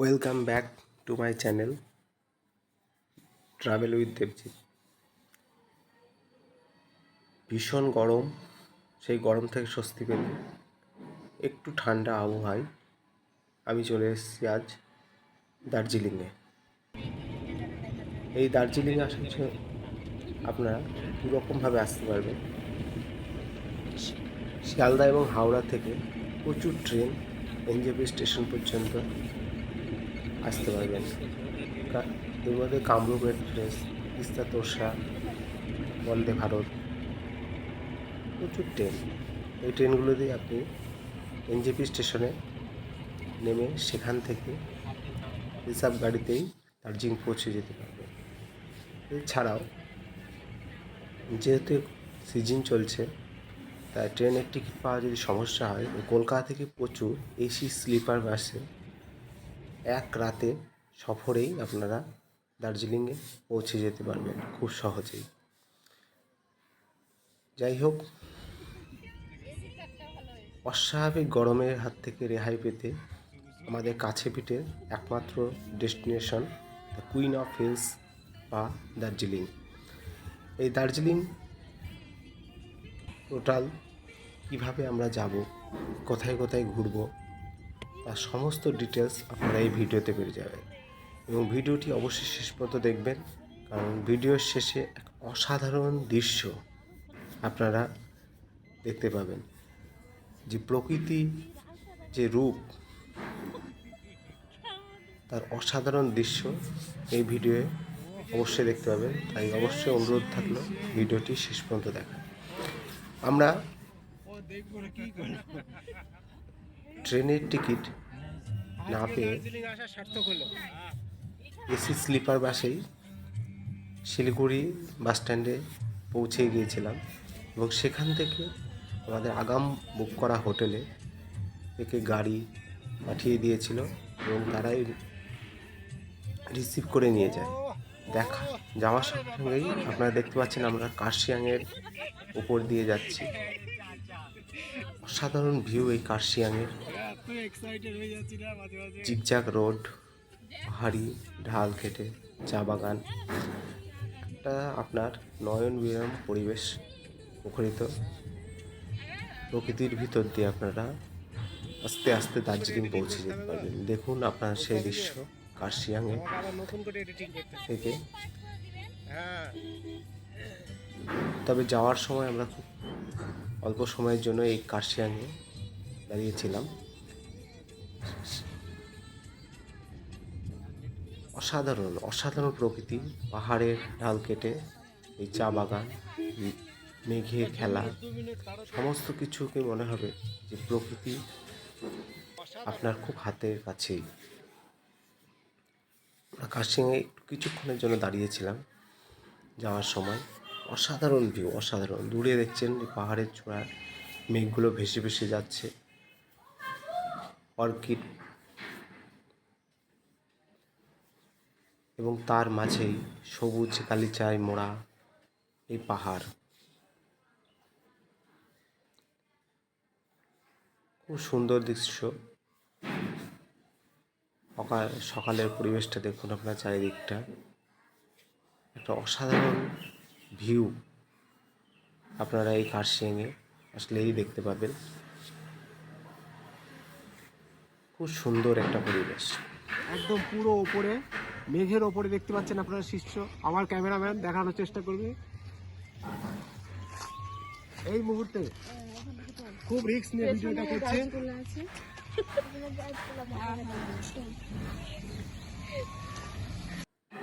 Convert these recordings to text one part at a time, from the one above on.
Welcome back to my channel travel with Debjit ভীষণ গরম, সেই গরম থেকে স্বস্তি পেতে একটু ঠান্ডা আবহাওয়ায় আমি চলে এসেছি আজ দার্জিলিংয়ে। এই দার্জিলিংয়ে আসার আপনারা দুরকমভাবে আসতে পারবেন? শিয়ালদা এবং হাওড়া থেকে প্রচুর ট্রেন, এনজেপি স্টেশন পর্যন্ত আসতে পারবেন এর মধ্যে কামরূপ এক্সপ্রেস, তিস্তা তোরসা, বন্দে ভারত, প্রচুর ট্রেন এই ট্রেনগুলো দিয়ে আপনি এনজেপি স্টেশনে নেমে সেখান থেকে রিজার্ভ গাড়িতেই দার্জিলিং পৌঁছে যেতে পারবেন। এছাড়াও, যেহেতু সিজন চলছে, তাই ট্রেনের টিকিট পাওয়া যদি সমস্যা হয় কলকাতা থেকে প্রচুর এসি স্লিপার বাসে এক রাতে সফরেই আপনারা দার্জিলিংয়ে পৌঁছে যেতে পারবেন খুব সহজেই। যাই হোক, অস্বাভাবিক গরমের হাত থেকে রেহাই পেতে আমাদের কাছে পিঠে একমাত্র destination the queen of hills বা দার্জিলিং। এই দার্জিলিং টোটাল কীভাবে আমরা যাব, কোথায় কোথায় ঘুরব তার সমস্ত ডিটেলস আপনারা এই ভিডিওতে পেয়ে যাবেন। এবং ভিডিওটি অবশ্যই শেষ পর্যন্ত দেখবেন, কারণ ভিডিওর শেষে এক অসাধারণ দৃশ্য আপনারা দেখতে পাবেন। যে প্রকৃতি, যে রূপ, তার অসাধারণ দৃশ্য এই ভিডিওয়ে অবশ্যই দেখতে পাবেন। তাই অবশ্যই অনুরোধ থাকল ভিডিওটি শেষ পর্যন্ত দেখা আমরা ট্রেনের টিকিট না পেয়ে এসি স্লিপার বাসেই শিলিগুড়ি বাস স্ট্যান্ডে পৌঁছে গিয়েছিলাম এবং সেখান থেকে আমাদের আগাম বুক করা হোটেলে থেকে গাড়ি পাঠিয়ে দিয়েছিল এবং তারাই রিসিভ করে নিয়ে যায়। দেখা, যাওয়ার সঙ্গে সঙ্গেই আপনারা দেখতে পাচ্ছেন আমরা কার্শিয়াংয়ের উপর দিয়ে যাচ্ছি। অসাধারণ ভিউ এই কার্শিয়াংয়ের। জিগজাগ রোড, পাহাড়ি ঢাল কেটে চা বাগান, একটা আপনার নয়ন বিরাম পরিবেশ মুখরিত। প্রকৃতির ভিতর দিয়ে আপনারা আস্তে আস্তে দার্জিলিং পৌঁছে যেতে পারবেন। দেখুন আপনার সেই দৃশ্য, কার্শিয়াংয়ে। থেকে তবে যাওয়ার সময় আমরা খুব অল্প সময়ের জন্য এই কার্শিয়াংয়ে দাঁড়িয়েছিলাম। অসাধারণ অসাধারণ প্রকৃতি, পাহাড়ের ঢাল কেটে, এই চা বাগান, মেঘের খেলা, সমস্ত কিছুকে মনে হবে যে প্রকৃতি আপনার খুব হাতের কাছেই। আমরা একটু কিছুক্ষণের জন্য দাঁড়িয়েছিলাম যাওয়ার সময়। অসাধারণ ভিউ অসাধারণ। দূরে দেখছেন যে পাহাড়ের চূড়ায় মেঘগুলো ভেসে ভেসে যাচ্ছে। অর্কিড। এবং তার মাঝেই সবুজ গালিচায় মোড়া এই পাহাড়। খুব সুন্দর দৃশ্য। সকাল, সকালের পরিবেশটা দেখুন আপনার চারিদিকটা। একটা অসাধারণ ভিউ আপনারা এই কার্শিয়াংয়ে আসলেই দেখতে পাবেন। খুব সুন্দর একটা পরিবেশ। একদম পুরো ওপরে মেঘের ওপরে দেখতে পাচ্ছেন আপনারা শীর্ষ আমার ক্যামেরাম্যান দেখানোর চেষ্টা করবে। এই মুহূর্তে খুব রিস্ক নিয়ে ভিডিওটা করছে।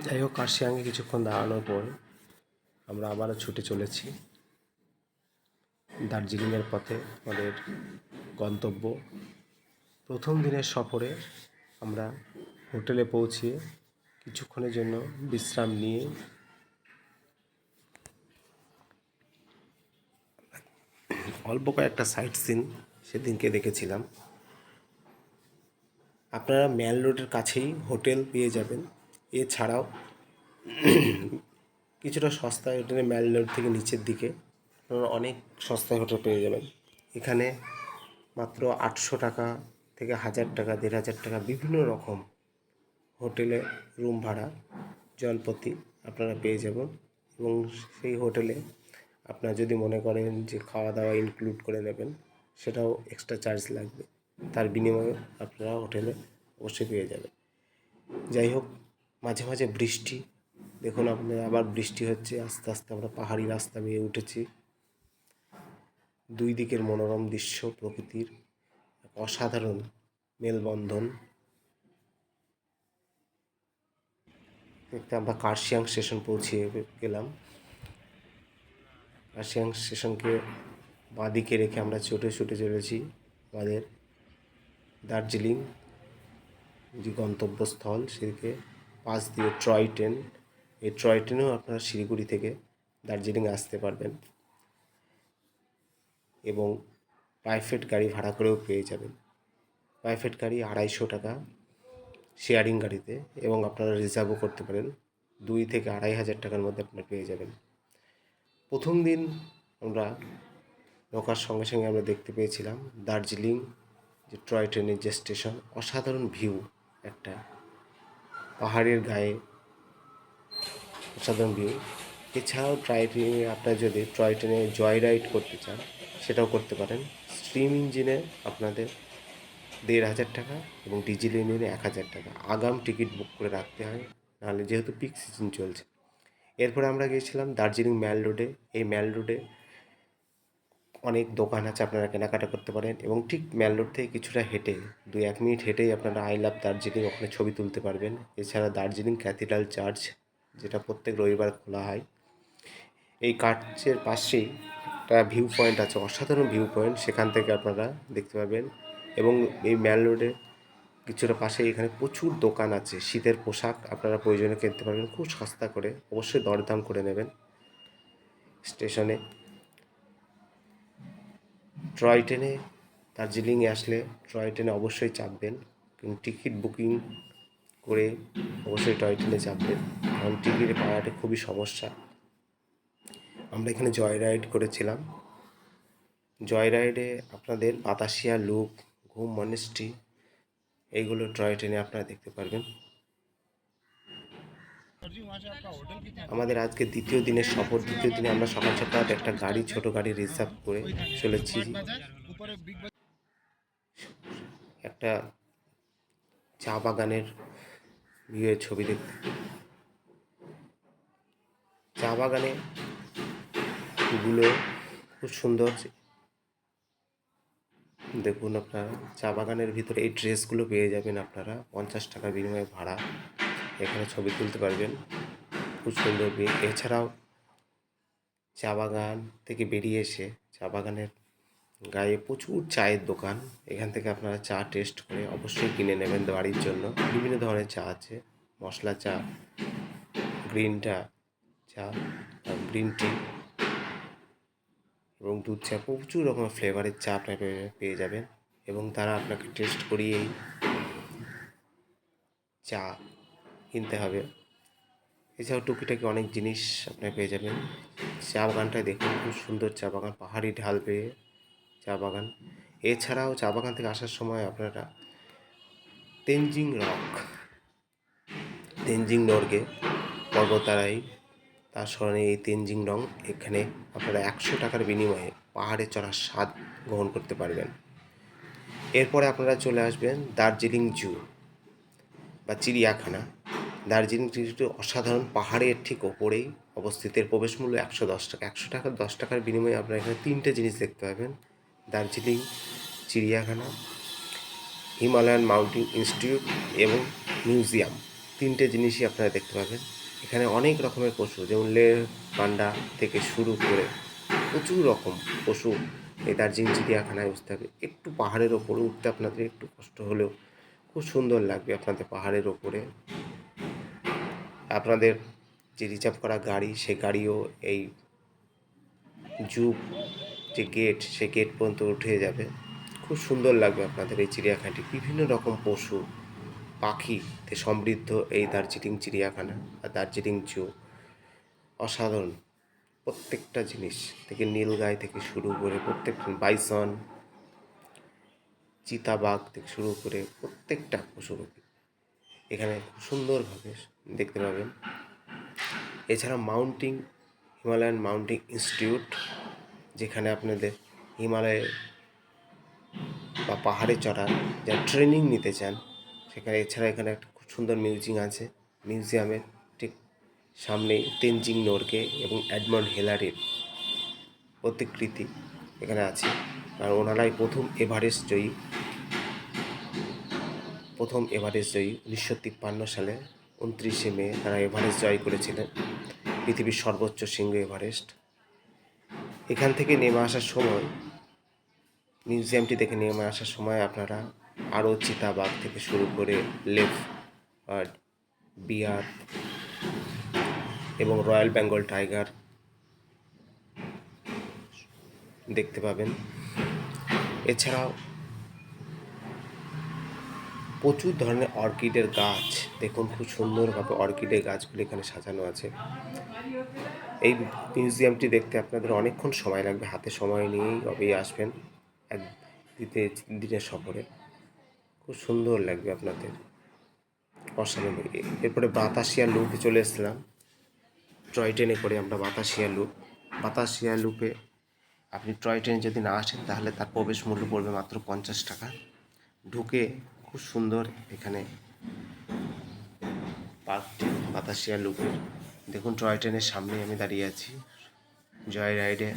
যাই হোক কার্শিয়াংয়ে কিছুক্ষণ দাঁড়ানোর পর আমরা আবারও ছুটে চলেছি দার্জিলিংয়ের পথে আমাদের গন্তব্য। প্রথম দিনের সফরে আমরা হোটেলে পৌঁছিয়ে কিছুক্ষণের জন্য বিশ্রাম নিয়ে অল্প কয়েকটা সাইট সিন সেদিনকে দেখেছিলাম। আপনারা ম্যাল রোডের কাছেই হোটেল পেয়ে যাবেন। এছাড়াও কিছুটা সস্তায় হোটেলে ম্যাল রোড থেকে নিচের দিকে। আপনারা অনেক সস্তায় হোটেল পেয়ে যাবেন। এখানে মাত্র আটশো টাকা থেকে হাজার টাকা, দেড় হাজার টাকা বিভিন্ন রকম হোটেলে রুম ভাড়া জনপ্রতি আপনারা পেয়ে যাবেন। এবং সেই হোটেলে আপনারা যদি মনে করেন যে খাওয়া দাওয়া ইনক্লুড করে নেবেন, সেটাও এক্সট্রা চার্জ লাগবে। তার বিনিময়ে আপনারা হোটেলে অবশ্যই পেয়ে যাবেন। যাই হোক, মাঝে মাঝে বৃষ্টি দেখুন আপনার আবার বৃষ্টি হচ্ছে, আস্তে আস্তে আমরা পাহাড়ি রাস্তা বেয়ে উঠেছি। দুই দিকের মনোরম দৃশ্য প্রকৃতির অসাধারণ মেলবন্ধন। দেখতে আমরা কার্শিয়াং স্টেশন পৌঁছে গেলাম। কার্শিয়াং স্টেশনকে বাঁদিকে রেখে আমরা ছুটে ছুটে চলেছি আমাদের দার্জিলিং, যে গন্তব্যস্থল, সেদিকে পাশ দিয়ে ট্রয় ট্রেন। এই ট্রয় ট্রেনেও আপনারা শিলিগুড়ি থেকে দার্জিলিং আসতে পারবেন এবং প্রাইভেট গাড়ি ভাড়া করেও পেয়ে যাবেন। প্রাইভেট গাড়ি আড়াইশো টাকা শেয়ারিং গাড়িতে এবং আপনারা রিজার্ভও করতে পারেন। দুই থেকে আড়াই হাজার টাকার মধ্যে আপনারা পেয়ে যাবেন। প্রথম দিন আমরা নৌকার সঙ্গে সঙ্গে আমরা দেখতে পেয়েছিলাম দার্জিলিং যে টয় ট্রেনের যে স্টেশন, অসাধারণ ভিউ, একটা পাহাড়ের গায়ে অসাধারণ ভিউ এছাড়াও ট্রয় ট্রেনে আপনারা যদি টয় ট্রেনে জয় রাইড করতে চান, সেটাও করতে পারেন। স্ট্রিম ইঞ্জিনে আপনাদের দেড় হাজার টাকা এবং ডিজেল ইঞ্জিনে এক হাজার টাকা। আগাম টিকিট বুক করে রাখতে হয়, নাহলে যেহেতু পিক সিজন চলছে। এরপরে আমরা গিয়েছিলাম দার্জিলিং ম্যাল রোডে। এই ম্যাল রোডে অনেক দোকান আছে, আপনারা কেনাকাটা করতে পারেন এবং ঠিক ম্যাল রোড থেকে কিছুটা হেঁটে, দুই এক মিনিট হেঁটেই আপনারা আই লাভ দার্জিলিং ওখানে ছবি তুলতে পারবেন। এছাড়া দার্জিলিং ক্যাথিড্রাল চার্চ যেটা প্রত্যেক রবিবার খোলা হয়। এই কার্চের পাশেই একটা ভিউ পয়েন্ট আছে, অসাধারণ ভিউ পয়েন্ট সেখান থেকে আপনারা দেখতে পাবেন। এবং এই ম্যাল রোডের কিছুটা পাশে এখানে প্রচুর দোকান আছে, শীতের পোশাক আপনারা প্রয়োজনে কিনতে পারবেন, খুব সস্তা করে, অবশ্যই দরদাম করে নেবেন স্টেশনে। ট্রয় ট্রেনে দার্জিলিংয়ে আসলে ট্রয় ট্রেনে অবশ্যই চাপবেন কিন্তু টিকিট বুকিং করে অবশ্যই টয় ট্রেনে চাপবেন কারণ টিকিট পাওয়াটা খুবই সমস্যা। আমরা এখানে জয় রাইড করেছিলাম। জয় রাইডে আপনাদের বাতাসিয়া লুক, ঘুম মনেস্ট্রি এইগুলো টয় ট্রেনে আপনারা দেখতে পারবেন। আমাদের আজকে দ্বিতীয় দিনের সফর। দ্বিতীয় দিনে আমরা সকাল সকাল একটা গাড়ি, ছোট গাড়ি রিজার্ভ করে চলেছি। একটা চা বাগানের ভিউয়ের ছবি দেখতে চা বাগানে গুলো খুব সুন্দর দেখুন আপনারা, চা বাগানের ভিতরে এই ড্রেসগুলো পেয়ে যাবেন আপনারা, পঞ্চাশ টাকার বিনিময়ে ভাড়া। এখানে ছবি তুলতে পারবেন, খুব সুন্দর এছাড়াও চা বাগান থেকে বেরিয়ে এসে, চা বাগানের গায়ে প্রচুর চায়ের দোকান। এখান থেকে আপনারা চা টেস্ট করে অবশ্যই কিনে নেবেন বাড়ির জন্য। বিভিন্ন ধরনের চা আছে। মশলা চা গ্রিন চা চা গ্রিন টি এবং দুধ চা। প্রচুর রকমের ফ্লেভারের চা আপনি পেয়ে- যাবেন এবং তারা আপনাকে টেস্ট করিয়েই চা কিনতে হবে। এছাড়াও টুকিটাকি অনেক জিনিস আপনার পেয়ে যাবেন। চা বাগানটায় দেখুন, খুব সুন্দর চা বাগান। পাহাড়ি ঢাল পেয়ে চা বাগান। এছাড়াও চা বাগান থেকে আসার সময় আপনারা তেনজিং রক, তেনজিং নর্গে, পর্বতারাই, তার স্মরণে এই তেনজিং রং এখানে আপনারা একশো টাকার বিনিময়ে পাহাড়ে চড়ার স্বাদ গ্রহণ করতে পারবেন। এরপরে আপনারা চলে আসবেন দার্জিলিং জু বা চিড়িয়াখানা। দার্জিলিং জুটি অসাধারণ পাহাড়ের ঠিক ওপরেই অবস্থিত। এর প্রবেশ মূল্য একশো দশ টাকা। একশো টাকার দশ টাকার বিনিময়ে আপনারা এখানে তিনটে জিনিস দেখতে পাবেন। দার্জিলিং, চিড়িয়াখানা, হিমালয়ান মাউন্টেন ইনস্টিটিউট এবং মিউজিয়াম। তিনটে জিনিসই আপনারা দেখতে পাবেন। এখানে অনেক রকমের পশু, যেমন লের পান্ডা থেকে শুরু করে প্রচুর রকম পশু এই দার্জিলিং চিড়িয়াখানায় বুঝতে হবে একটু পাহাড়ের ওপরে উঠতে আপনাদের একটু কষ্ট হলেও খুব সুন্দর লাগবে আপনাদের পাহাড়ের ওপরে। আপনাদের যে রিজার্ভ করা গাড়ি, সে গাড়িও এই জু যে গেট সে গেট পর্যন্ত উঠে যাবে। খুব সুন্দর লাগবে আপনাদের এই চিড়িয়াখানাটি। বিভিন্ন রকম পশু পাখিতে সমৃদ্ধ এই দার্জিলিং চিড়িয়াখানা আর দার্জিলিং জু। অসাধারণ। প্রত্যেকটা জিনিস থেকে নীলগাই থেকে শুরু করে প্রত্যেকটা বাইসন, চিতাবাঘ থেকে শুরু করে প্রত্যেকটা পশু এখানে সুন্দরভাবে দেখতে পাবেন। এছাড়া মাউন্টিং, হিমালয়ান মাউন্টিং ইনস্টিটিউট যেখানে আপনাদের হিমালয়ে বা পাহাড়ে চড়ার যা ট্রেনিং নিতে চান, সেখানে এছাড়া এখানে একটা খুব সুন্দর মিউজিয়াম আছে। মিউজিয়ামের ঠিক সামনেই তেনজিং নোরকে এবং অ্যাডমন্ড হেলারের প্রতিকৃতি এখানে আছে। আর ওনারাই প্রথম এভারেস্ট জয়ী, প্রথম এভারেস্ট জয়ী উনিশশো তিপ্পান্ন সালে উনত্রিশে মে তারা এভারেস্ট জয় করেছিলেন। পৃথিবীর সর্বোচ্চ শৃঙ্গ এভারেস্ট। এখান থেকে নেমে আসার সময় মিউজিয়ামটি থেকে নেমে আসার সময় আপনারা আরও চিতাবাঘ থেকে শুরু করে লেফ বিয়ার এবং রয়্যাল বেঙ্গল টাইগার দেখতে পাবেন। এছাড়াও প্রচুর ধরনের অর্কিডের গাছ। দেখুন খুব সুন্দরভাবে অর্কিডের গাছগুলি এখানে সাজানো আছে। এই মিউজিয়ামটি দেখতে আপনাদের অনেকক্ষণ সময় লাগবে। হাতে সময় নিয়েই তবেই আসবেন এক দিতে, দিনের সফরে। খুব সুন্দর লাগবে আপনাদের। অসাধারণ। এরপরে বাতাসিয়া লুপে চলে এসেছিলাম। টয় ট্রেনে করে আমরা বাতাসিয়া লুপ। বাতাসিয়া লুপে আপনি টয় ট্রেনে যদি না আসেন, তাহলে তার প্রবেশ মূল্য পড়বে মাত্র পঞ্চাশ টাকা। ঢুকে খুব সুন্দর এখানে পার্কটি, বাতাসিয়া লুকের দেখুন, টয় ট্রেনের সামনে আমি দাঁড়িয়ে আছি। জয় রাইডে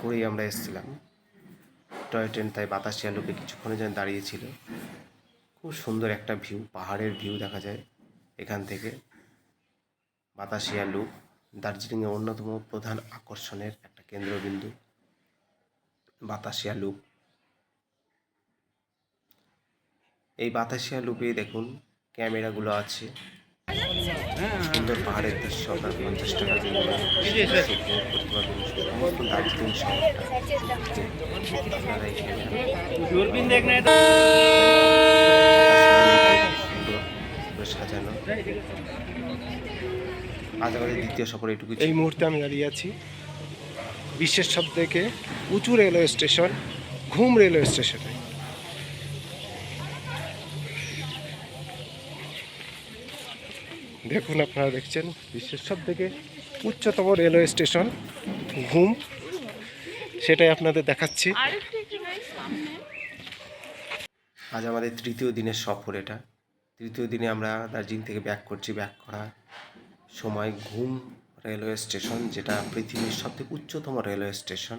করেই আমরা এসেছিলাম। টয় ট্রেন তাই বাতাসিয়া লুপে কিছুক্ষণের জন্য দাঁড়িয়েছিল। খুব সুন্দর একটা ভিউ, পাহাড়ের ভিউ দেখা যায় এখান থেকে। বাতাসিয়া লুক দার্জিলিংয়ের অন্যতম প্রধান আকর্ষণের একটা কেন্দ্রবিন্দু। বাতাসিয়া লুপ এই বাতাসিয়া লুপে দেখুন ক্যামেরাগুলো আছে। সুন্দর পাহাড়ের দৃশ্য আপনার পঞ্চাশ টাকা দিন সাজানো আজ আমাদের দ্বিতীয় সফর এটুকু এই মুহূর্তে আমি দাঁড়িয়ে আছি বিশ্বের সব থেকে উঁচু রেলওয়ে স্টেশন ঘুম রেলওয়ে স্টেশনে দেখুন আপনারা দেখছেন বিশ্বের সব থেকে উচ্চতম রেলওয়ে স্টেশন ঘুম। সেটাই আপনাদের দেখাচ্ছি। আজ আমাদের তৃতীয় দিনের সফর এটা। তৃতীয় দিনে আমরা দার্জিলিং থেকে ব্যাক করছি ব্যাক করার সময় ঘুম রেলওয়ে স্টেশন যেটা পৃথিবীর সবথেকে উচ্চতম রেলওয়ে স্টেশন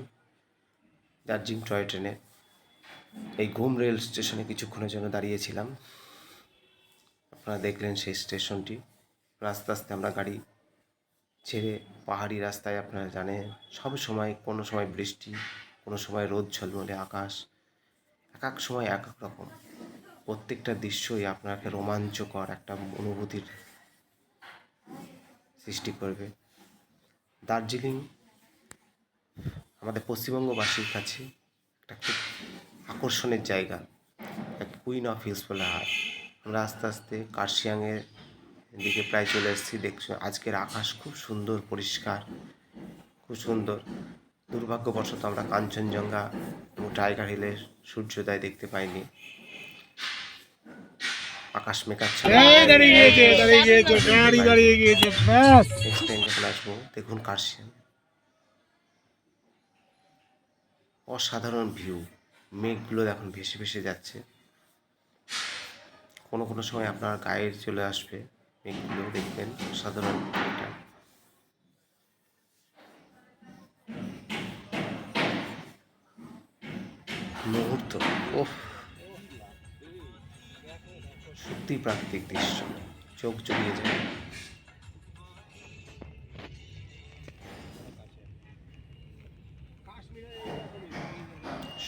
দার্জিলিং টয় ট্রেনে। এই ঘুম রেল স্টেশনে কিছুক্ষণের জন্য দাঁড়িয়েছিলাম। আপনারা দেখলেন সেই স্টেশনটি। আস্তে আস্তে আমরা গাড়ি ছেড়ে পাহাড়ি রাস্তায় আপনারা জানেন, সব সময় কোনো সময় বৃষ্টি, কোনো সময় রোদ ঝলমলে আকাশ, এক এক সময় এক এক রকম। প্রত্যেকটা দৃশ্যই আপনাকে রোমাঞ্চকর একটা অনুভূতির সৃষ্টি করবে। দার্জিলিং আমাদের পশ্চিমবঙ্গবাসীর কাছে একটা খুব আকর্ষণের জায়গা কুইন অফ হিলস বলা হয়। আমরা আস্তে আস্তে কার্শিয়াংয়ের দিকে প্রায় চলে এসেছি দেখছি আজকের আকাশ খুব সুন্দর পরিষ্কার খুব সুন্দর। দুর্ভাগ্যবশত আমরা কাঞ্চনজঙ্ঘা এবং টাইগার হিলের সূর্যোদয় দেখতে পাইনি। আকাশ যখন আসব দেখুন কার্শিয়াং অসাধারণ ভিউ মেঘগুলো এখন ভেসে ভেসে যাচ্ছে। কোনো কোনো সময় আপনার গায়ে চলে আসবে। মেঘগুলো দেখবেন অসাধারণ এটা। মুহূর্ত ওফ সত্যি প্রাকৃতিক দৃশ্য, চোখ জড়িয়ে যায়।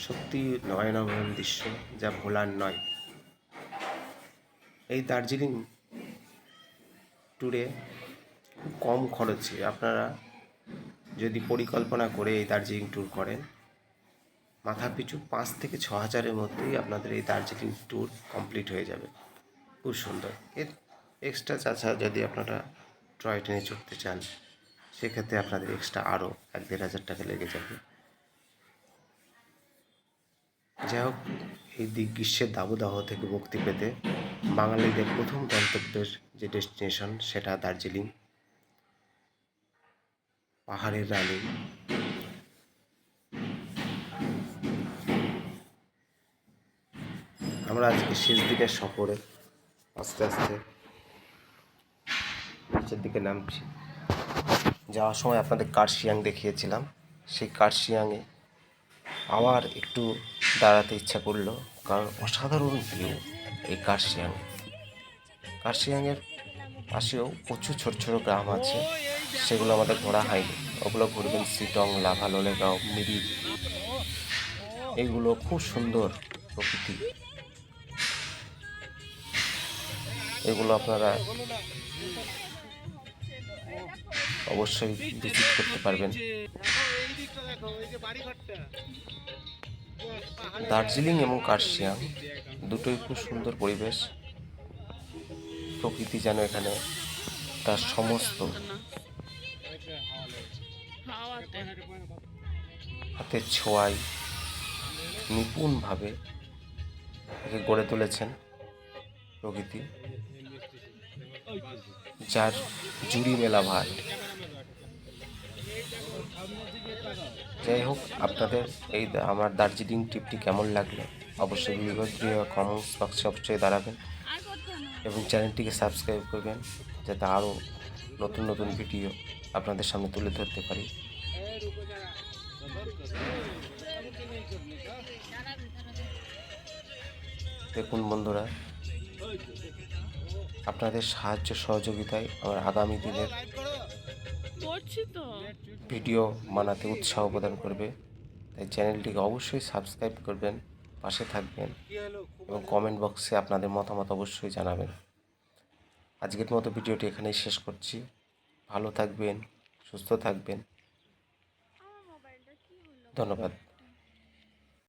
সত্যি নয়নমন দৃশ্য, যা ভোলার নয়। এই দার্জিলিং ট্যুরে কম খরচে আপনারা যদি পরিকল্পনা করে এই দার্জিলিং ট্যুর করেন, মাথা পিছু পাঁচ থেকে ছ হাজারের মধ্যেই আপনাদের এই দার্জিলিং ট্যুর কমপ্লিট হয়ে যাবে। খুব সুন্দর। এর এক্সট্রা চার্জ যদি আপনারা টয় ট্রেনে চড়তে চান, সেক্ষেত্রে আপনাদের এক্সট্রা আরও এক দেড় হাজার টাকা লেগে যাবে। যাই হোক, এই দিক গ্রীষ্মের দাবদাহ থেকে মুক্তি পেতে বাঙালিদের প্রথম গন্তব্যের যে ডেস্টিনেশন, সেটা দার্জিলিং। পাহাড়ের রানী। আমরা আজকে শেষ দিনের সফরে আস্তে আস্তে নিচের দিকে নামছি। যাওয়ার সময় আপনাদের কার্শিয়াং দেখিয়েছিলাম। সেই কার্শিয়াংয়ে আবার একটু দাঁড়াতে ইচ্ছা করল, কারণ অসাধারণ ভিউ এই কার্শিয়াং কার্শিয়াংয়ের পাশেও প্রচুর ছোট ছোট গ্রাম আছে। সেগুলো আমাদের ঘোরা হয়নি। ওগুলো ঘুরবেন সিটং, লাভা, লোলেগাঁও মিরি এগুলো খুব সুন্দর প্রকৃতি। এগুলো আপনারা অবশ্যই ভিজিট করতে পারবেন। দার্জিলিং এবং কার্শিয়াং দুটোই খুব সুন্দর পরিবেশ। প্রকৃতি যেন এখানে তার সমস্ত হাতের ছোঁয়ায় নিপুণভাবে একে গড়ে তুলেছেন প্রকৃতি। যার জুড়ি মেলা ভার। যাই হোক, আপনাদের এই আমার দার্জিলিং ট্রিপটি কেমন লাগল? অবশ্যই ভিডিও কমেন্টস বক্সে অবশ্যই দাঁড়াবেন। এবং চ্যানেলটিকে সাবস্ক্রাইব করবেন যাতে আরও নতুন নতুন ভিডিও আপনাদের সামনে তুলে ধরতে পারি। দেখুন বন্ধুরা আপনাদের সাহায্য সহযোগিতায় আমার আগামী দিনের ভিডিও বানাতে উৎসাহ প্রদান করবে তাই চ্যানেলটিকে অবশ্যই সাবস্ক্রাইব করবেন। পাশে থাকবেন এবং কমেন্ট বক্সে আপনাদের মতামত অবশ্যই জানাবেন। আজকের মতো ভিডিওটি এখানেই শেষ করছি। ভালো থাকবেন সুস্থ থাকবেন। ধন্যবাদ।